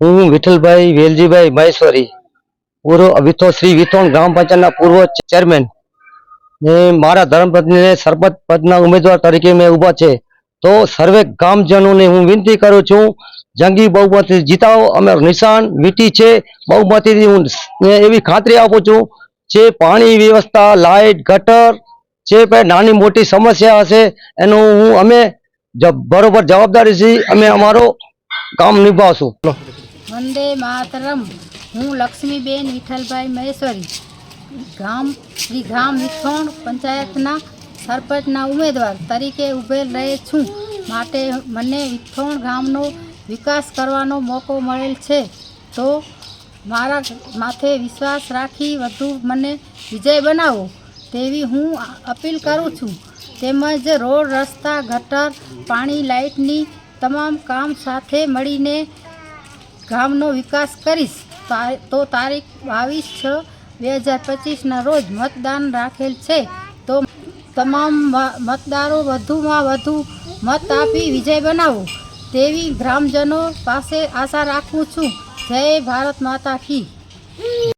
હું વિઠ્ઠલભાઈ વેલજીભાઈ મહેશ્વરી પૂર્વ વિથો શ્રી વિથોણ ગ્રામ પંચાયતના પૂર્વ ચેરમેન ને મારા ધર્મપત્નીને સરપંચ પદના ઉમેદવાર તરીકે મેં ઊભા છે. તો સર્વે ગામજનોને હું વિનંતી કરું છું, જંગી બહુમતી જીતાવો. અમે નિશાન વીટી છે, બહુમતીથી હું એવી ખાતરી આપું છું, જે પાણી વ્યવસ્થા, લાઇટ, ગટર, જે પણ નાની મોટી સમસ્યા હશે, એનું હું અમે બરોબર જવાબદારી છીએ અમે અમારો કામ નિભાવશું. વંદે માતરમ. હું લક્ષ્મીબેન વિઠ્ઠલભાઈ મહેશ્વરી. ગામ, શ્રી ગામ વિથોણ પંચાયતના સરપંચના ઉમેદવાર તરીકે ઉભેલ રહે છું. માટે મને વિથોણ ગામનો વિકાસ કરવાનો મોકો મળેલ છે. તો મારા માથે વિશ્વાસ રાખી વધુ મને વિજય બનાવો તેવી હું અપીલ કરું છું. તેમજ રોડ, રસ્તા, ગટર, પાણી, લાઇટની તમામ કામ સાથે મળીને ગામનો વિકાસ કરીશ તા- તારીખ બાવીસ છ, બે હજાર પચીસના રોજ મતદાન રાખેલ છે. તો તમામ મતદારો વધુમાં વધુ મત આપી વિજય બનાવો. તેવી ગ્રામજનો પાસે આશા રાખું છું. જય ભારત માતા કી.